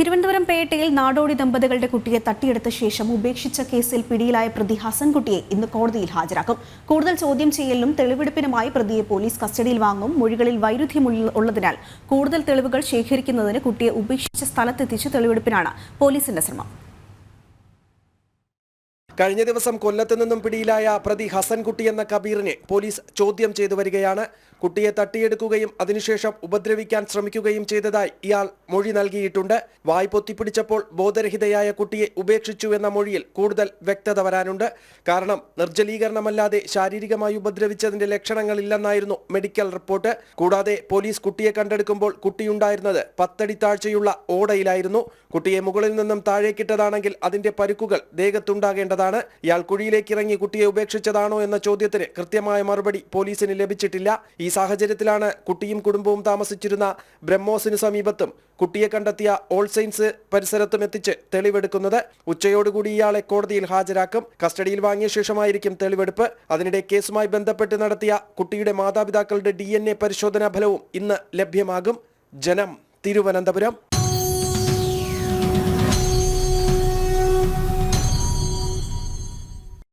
തിരുവനന്തപുരം പേട്ടയിൽ നാടോടി ദമ്പതികളുടെ കുട്ടിയെ തട്ടിയെടുത്ത ശേഷം ഉപേക്ഷിച്ച കേസിൽ പിടിയിലായ പ്രതി ഹസൻകുട്ടിയെ ഇന്ന് കോടതിയിൽ ഹാജരാക്കും. കൂടുതൽ ചോദ്യം ചെയ്യലിനും തെളിവെടുപ്പിനുമായി പ്രതിയെ പോലീസ് കസ്റ്റഡിയിൽ വാങ്ങും. മൊഴികളിൽ വൈരുദ്ധ്യം ഉള്ളതിനാൽ കൂടുതൽ തെളിവുകൾ ശേഖരിക്കുന്നതിന് കുട്ടിയെ ഉപേക്ഷിച്ച സ്ഥലത്തെത്തിച്ച് തെളിവെടുപ്പിനാണ് പോലീസിന്റെ ശ്രമം. കഴിഞ്ഞ ദിവസം കൊല്ലത്ത് നിന്നും പിടിയിലായ പ്രതി ഹസൻകുട്ടി എന്ന കബീറിനെ പോലീസ് ചോദ്യം ചെയ്തു വരികയാണ്. കുട്ടിയെ തട്ടിയെടുക്കുകയും അതിനുശേഷം ഉപദ്രവിക്കാൻ ശ്രമിക്കുകയും ചെയ്തതായി ഇയാൾ മൊഴി നൽകിയിട്ടുണ്ട്. വായ് പൊത്തിപ്പിടിച്ചപ്പോൾ ബോധരഹിതയായ കുട്ടിയെ ഉപേക്ഷിച്ചു എന്ന മൊഴിയിൽ കൂടുതൽ വ്യക്തത വരാനുണ്ട്. കാരണം നിർജലീകരണമല്ലാതെ ശാരീരികമായി ഉപദ്രവിച്ചതിന്റെ ലക്ഷണങ്ങളില്ലെന്നായിരുന്നു മെഡിക്കൽ റിപ്പോർട്ട്. കൂടാതെ പോലീസ് കുട്ടിയെ കണ്ടെടുക്കുമ്പോൾ കുട്ടിയുണ്ടായിരുന്നത് പത്തടി താഴ്ചയുള്ള ഓടയിലായിരുന്നു. കുട്ടിയെ മുകളിൽ നിന്നും താഴേക്കിട്ടതാണെങ്കിൽ അതിന്റെ പരുക്കുകൾ ദേഹത്തുണ്ടാകേണ്ടതാണ്. ഇയാൾ കുഴിയിലേക്ക് ഇറങ്ങി കുട്ടിയെ ഉപേക്ഷിച്ചതാണോ എന്ന ചോദ്യത്തിന് കൃത്യമായ മറുപടി പോലീസിന് ലഭിച്ചിട്ടില്ല. ഈ സാഹചര്യത്തിലാണ് കുട്ടിയും കുടുംബവും താമസിച്ചിരുന്ന ബ്രഹ്മോസിന് സമീപത്തും കുട്ടിയെ കണ്ടെത്തിയ ഓൾ സെയിൻസ് പരിസരത്തും എത്തിച്ച് തെളിവെടുക്കുന്നത്. ഉച്ചയോടുകൂടി ഇയാളെ കോടതിയിൽ ഹാജരാക്കും. കസ്റ്റഡിയിൽ വാങ്ങിയ ശേഷമായിരിക്കും തെളിവെടുപ്പ്. അതിനിടെ കേസുമായി ബന്ധപ്പെട്ട് നടത്തിയ കുട്ടിയുടെ മാതാപിതാക്കളുടെ ഡി പരിശോധനാ ഫലവും ഇന്ന് ലഭ്യമാകും. ജനം തിരുവനന്തപുരം.